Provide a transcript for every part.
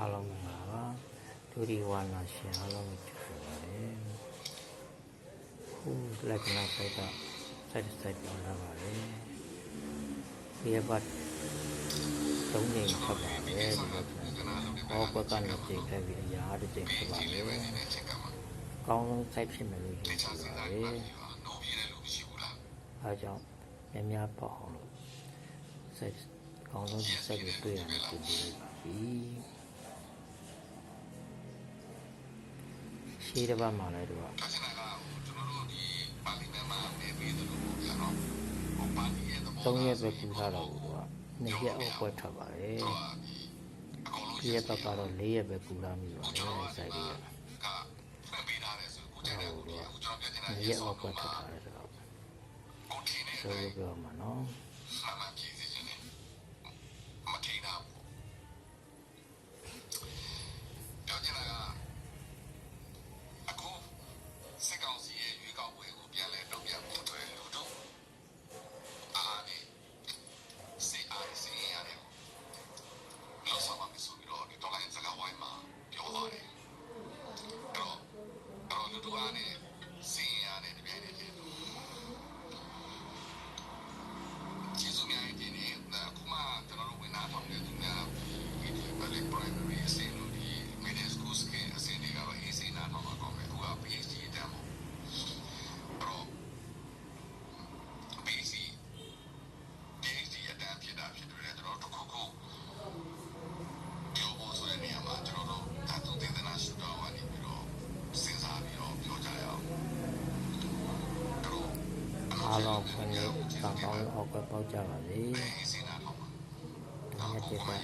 အားလုံးမင်္ဂလာပါဒုတိယဝါနာရှင်အားလုံးကိုကြိုဆိုပါတယ်ခုလက္ခဏာဆိုင်ကစိုက်စိုက်ပြောလာပါတယ်ဒီဘတ်သုံးနေဖတ်ပါတယ်ဒီဘတ်ဘောပကနေချိန်ခဲ့ပြီးအရာတစ်ချိန်ဖြစ်ပါလေကောင်းဆုံးစိုက်ဖြစ်မယ်လို့ယူဆပါတယ်အဲကြောင့်များများပေါ့အောင်လို့စိုက်ကောင်းဆုံးစိုက်ပြီးတွေ့ရတယ်ဒီ လိုပါပြီရှေးတစ်ပတ်မှလည်းသူကဒါချင်တာကကျွန်တော်တို့ဒီပါလီမန်မှာနေပြီးသလိုပေါ့ဗျာနော်ဟိုပါလီရဲ့သဘောသုံးရက်ပဲကူထားတော့ဘူးသူကနှစ်ရက်အောက်ပွဲထွက်ပါတယ်အကုန်လုံးဒီရက်ပတ်ကတော့၄ရက်ပဲကူထားမိပါတယ်စိုက်ပြီးတော့ကဖွင့်ပေးထားတယ်ဆိုကိုကျန်တဲ့ကိုဒီအခုကျွန်တော်ပြောချင်တာနှစ်ရက်အောက်ပွဲထွက်ထားတယ်ဆိုတော့ကိုထင်းနေဆိုလို့ပြောမှာနော်မှန်မှန်ကြည့်စီခြင်းနဲ့ အားလုံးဖွင့်နေကံကောင်းအောက်ပွဲပေါက်ကြပါစေစဉ်းစားတော့ဒီနေ့တစ်ပတ်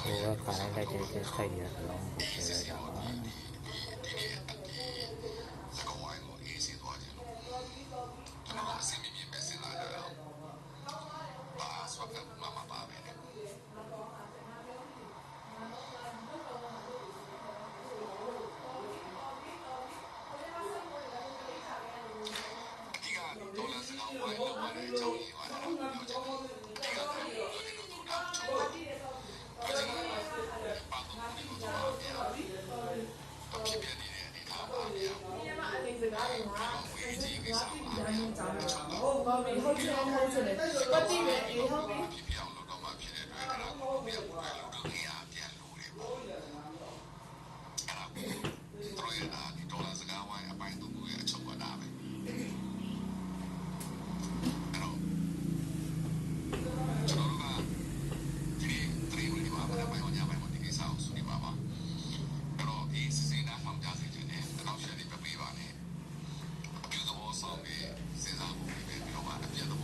ဟိုကခါလိုက်တဲ့စိုက်ရအလုံးကိုဆဲရတာပါ တော့ဘာလဲကြောင်းကြီးပါလားတော့ကြောင်းကြီးတာတော့ဒီလိုတော့တော့ချိုးပါဒီပါတော့ဒီလိုတော့ပြန်တော့ဖြစ်ပြန်နေတဲ့အနေထားပါဗျာမြန်မာအနေစကားတွေမှာဝေးကြီးကိစ္စပါဗျာဟုတ်ပါပြီဟုတ်ကဲ့ဟုတ်ကဲ့ပတ်တိမဲ့အေးဟုတ်ပြီဖြစ်ပြောင်းလို့တော့မှဖြစ်တဲ့အတွက်အဲ့ဒါကိုပြန်ပြောင်း